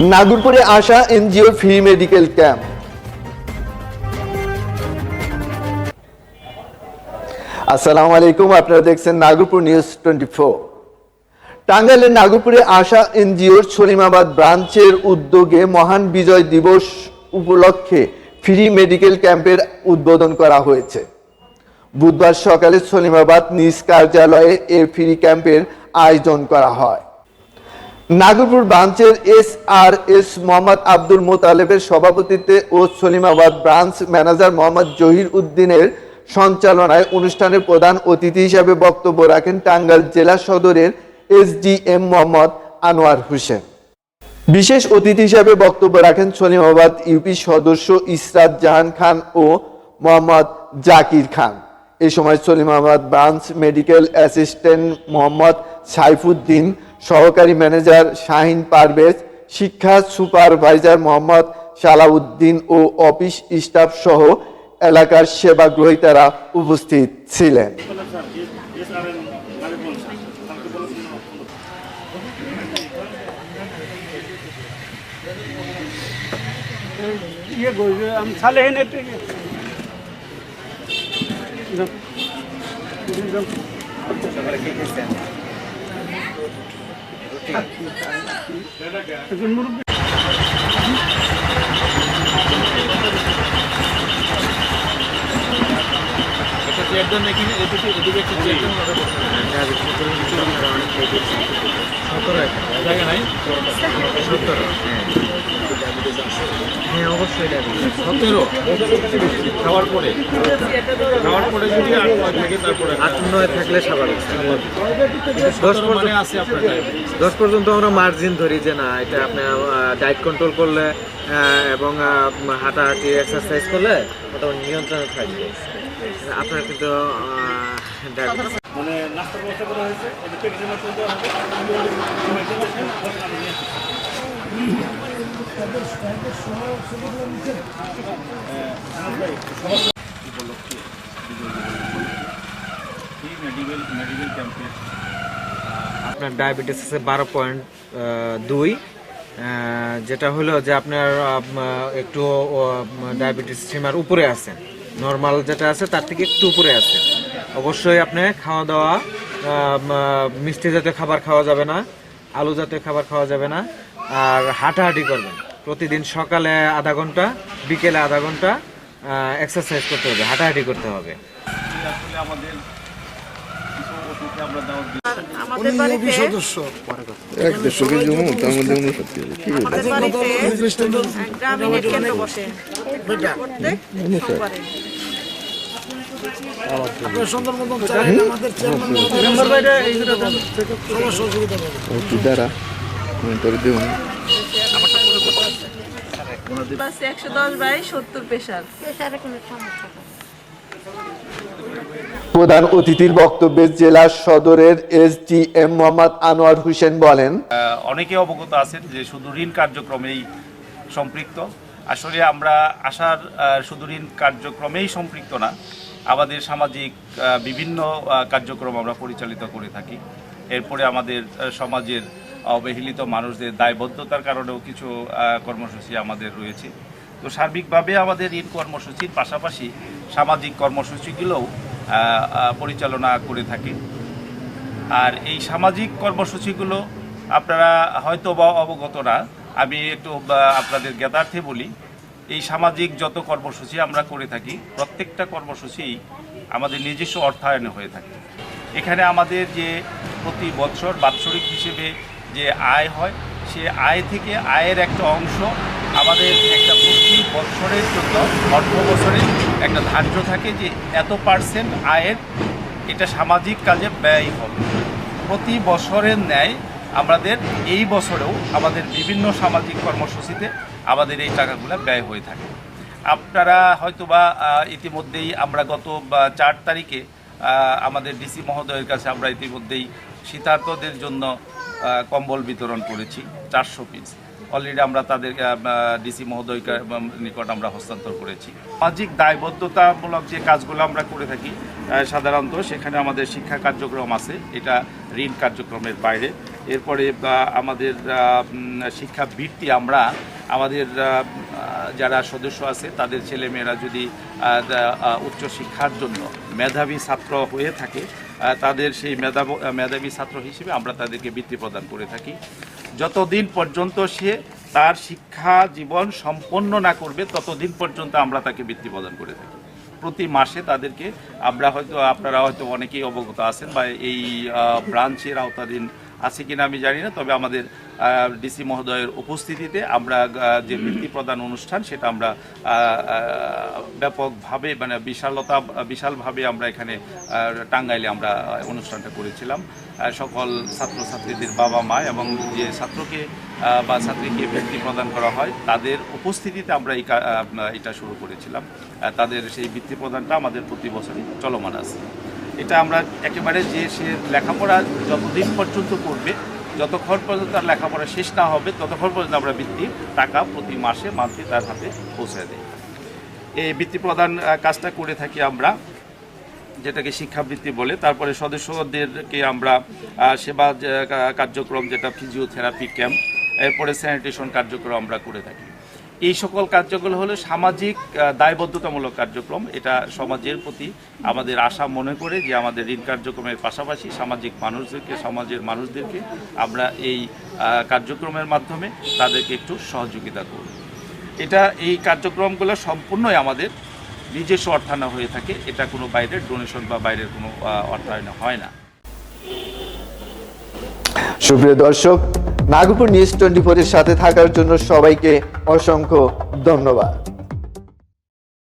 নাগরপুরে আসা NGO free medical camp. আসসালামু আলাইকুম, আপনারা দেখছেন নাগরপুর নিউজ টোয়েন্টি ফোর। টাঙ্গাইলের নাগরপুরে আসা এনজিওর সলিমাবাদ ব্রাঞ্চের উদ্যোগে মহান বিজয় দিবস উপলক্ষে ফ্রি মেডিকেল ক্যাম্পের উদ্বোধন করা হয়েছে। বুধবার সকালে সলিমাবাদ নিজ কার্যালয়ে এ ফ্রি ক্যাম্পের আয়োজন করা হয়। নাগরপুর ব্রাঞ্চের S R S Mohammad Abdul মোতালেবের সভাপতিত্বে ও সলিমাবাদ ব্রাঞ্চ ম্যানেজার মোহাম্মদ জহির উদ্দিনের সঞ্চালনায় অনুষ্ঠানের প্রধান অতিথি হিসাবে বক্তব্য রাখেন টাঙ্গাইল জেলা সদরের এসডিএম মোহাম্মদ আনোয়ার হোসেন। বিশেষ অতিথি হিসাবে বক্তব্য রাখেন সলিমাবাদ ইউপি সদস্য ইসরাত জাহান খান ও মোহাম্মদ জাকির খান। এ সময় Salimabad branch medical assistant Mohammad Saifuddin সহকারী ম্যানেজার শাহিন পারভেজ, শিক্ষা সুপারভাইজার মোহাম্মদ সালাউদ্দিন ও অফিস স্টাফ সহ এলাকার সেবা গ্রহীতারা উপস্থিত ছিলেন। আমি ছালে হেনে থেকে মুরব্বী হ্যাঁ অবশ্যই সতেরো। খাওয়ার পরে। খাওয়ার পরে যদি আট নয় থাকে তারপরে আট নয় থাকলে স্বাভাবিক। দশ পর্যন্ত আছে আপনার দশ পর্যন্ত আমরা মার্জিন ধরি যে না এটা আপনি ডায়েট কন্ট্রোল করলে এবং হাঁটাহাঁটি এক্সারসাইজ করলে ওটা নিয়ন্ত্রণে থাকবে। আপনার কিন্তু মানে নাস্তার ব্যবস্থা করা হয়েছে আপনার ডায়াবেটিস আছে বারো পয়েন্ট দুই যেটা হলো যে আপনার একটু ডায়াবেটিস সীমার উপরে আছেন। নর্মাল যেটা আছে তার থেকে একটু উপরে আছে অবশ্যই আপনি খাওয়া দাওয়া মিষ্টি জাতীয় খাবার খাওয়া যাবে না, আলু জাতীয় খাবার খাওয়া যাবে না। আর হাঁটাহাঁটি করবেন। প্রতিদিন সকালে আধা ঘণ্টা বিকেলে আধা ঘণ্টা এক্সারসাইজ করতে হবে হাঁটাহাঁটি করতে হবে। আসলে আমাদের কিছু অতিথি আমরা দাওয়াত দিই আমাদের বাড়িতে এক দেড়শো কেজি জমুন তার মধ্যে উনষাট কেজি কি গ্রামীণ কেন্দ্র বসে। প্রত্যেক সোমবারে। একটু দাঁড়া আমি বাস একশো দশ বাই সত্তর পেশার। প্রধান অতিথির বক্তব্যে জেলা সদরের এসডিএম মোহাম্মদ আনোয়ার হোসেন বলেন অনেকে অবগত আছেন যে শুধু ঋণ কার্যক্রমেই সম্পৃক্ত। আসলে আমরা আসার শুধু ঋণ কার্যক্রমেই সম্পৃক্ত না আমাদের সামাজিক বিভিন্ন কার্যক্রম আমরা পরিচালিত করে থাকি। এরপরে আমাদের সমাজের অবহেলিত মানুষদের দায়বদ্ধতার কারণেও কিছু কর্মসূচি আমাদের রয়েছে। তো সার্বিকভাবে আমাদের ঋণ কর্মসূচির পাশাপাশি সামাজিক কর্মসূচিগুলোও পরিচালনা করে থাকে। আর এই সামাজিক কর্মসূচিগুলো আপনারা হয়তো বা অবগত না, আমি একটু আপনাদের জ্ঞাতার্থে বলি, এই সামাজিক যত কর্মসূচি আমরা করে থাকি, প্রত্যেকটা কর্মসূচি আমাদের নিজস্ব অর্থায়নে হয়ে থাকে। এখানে আমাদের যে প্রতি বছর বাৎসরিক হিসেবে যে আয় হয়, সে আয় থেকে আয়ের একটা অংশ আমাদের একটা প্রতি বছরের জন্য অর্থ বছরে একটা ধার্য থাকে যে এত পার্সেন্ট আয়ের এটা সামাজিক কাজে ব্যয় হবে। প্রতি বছরের ন্যায় আমাদের এই বছরেও আমাদের বিভিন্ন সামাজিক কর্মসূচিতে আমাদের এই টাকাগুলো ব্যয় হয়ে থাকে। আপনারা হয়তোবা ইতিমধ্যেই আমরা গত চার তারিখে আমাদের ডিসি মহোদয়ের কাছে আমরা ইতিমধ্যেই শীতার্তদের জন্য কম্বল বিতরণ করেছি, চারশো পিস অলরেডি আমরা তাদের ডিসি মহোদয়কে নিকট আমরা হস্তান্তর করেছি। সামাজিক দায়বদ্ধতামূলক যে কাজগুলো আমরা করে থাকি সাধারণত সেখানে আমাদের শিক্ষা কার্যক্রম আছে। এটা ঋণ কার্যক্রমের বাইরে। এরপরে আমাদের শিক্ষা বৃত্তি আমরা আমাদের যারা সদস্য আছে তাদের ছেলেমেয়েরা যদি আহ, দা- আহ, উচ্চ শিক্ষার জন্য মেধাবী ছাত্র হয়ে থাকে তাদের সেই মেধাব মেধাবী ছাত্র হিসেবে আমরা তাদেরকে বৃত্তি প্রদান করে থাকি। যতদিন পর্যন্ত সে তার শিক্ষা জীবন সম্পন্ন না করবে ততদিন পর্যন্ত আমরা তাকে বৃত্তি প্রদান করে থাকি। প্রতি মাসে তাদেরকে আমরা হয়তো আপনারা হয়তো অনেকেই অবগত আছেন বা এই ব্রাঞ্চের আওতাধীন আছে কিনা আমি জানি না, তবে আমাদের ডিসি মহোদয়ের উপস্থিতিতে আমরা যে বৃত্তি প্রদান অনুষ্ঠান সেটা আমরা ব্যাপকভাবে মানে বিশালতা, বিশালভাবে আমরা এখানে টাঙ্গাইলে আমরা অনুষ্ঠানটা করেছিলাম। সকল ছাত্রছাত্রীদের বাবা মা এবং যে ছাত্রকে বা ছাত্রীকে বৃত্তি প্রদান করা হয়, তাদের উপস্থিতিতে আমরা এই এটা শুরু করেছিলাম। তাদের সেই বৃত্তি প্রদানটা আমাদের প্রতি বছরই চলমান আছে। এটা আমরা একেবারে যে সে লেখাপড়া যতদিন পর্যন্ত করবে, যতক্ষণ পর্যন্ত তার লেখাপড়া শেষ না হবে, ততক্ষণ পর্যন্ত আমরা বৃত্তি, টাকা প্রতি মাসে মান্থলি তার হাতে পৌঁছে দিই। এই বৃত্তি প্রদান কাজটা করে থাকি আমরা, যেটাকে শিক্ষাবৃত্তি বলে। তারপরে সদস্যদেরকে আমরা সেবা কার্যক্রম যেটা ফিজিওথেরাপি ক্যাম্প এরপরে স্যানিটেশন কার্যক্রম আমরা করে থাকি। এই সকল কার্যক্রম হলো সামাজিক দায়বদ্ধতামূলক কার্যক্রম। এটা সমাজের প্রতি আমাদের আশা মনে করে যে আমাদের ঋণ কার্যক্রমের পাশাপাশি সামাজিক মানুষদেরকে, সমাজের মানুষদেরকে আমরা এই কার্যক্রমের মাধ্যমে তাদেরকে একটু সহযোগিতা করব। এটা, এই কার্যক্রমগুলো সম্পূর্ণই আমাদের নিজস্ব অর্থায়ন হয়ে থাকে। এটা কোনো বাইরের ডোনেশন বা বাইরের কোনো অর্থায়ন হয় না। সুপ্রিয় দর্শক নাগপুর নিউজ টোয়েন্টি ফোরের সাথে থাকার জন্য সবাইকে অসংখ্য ধন্যবাদ।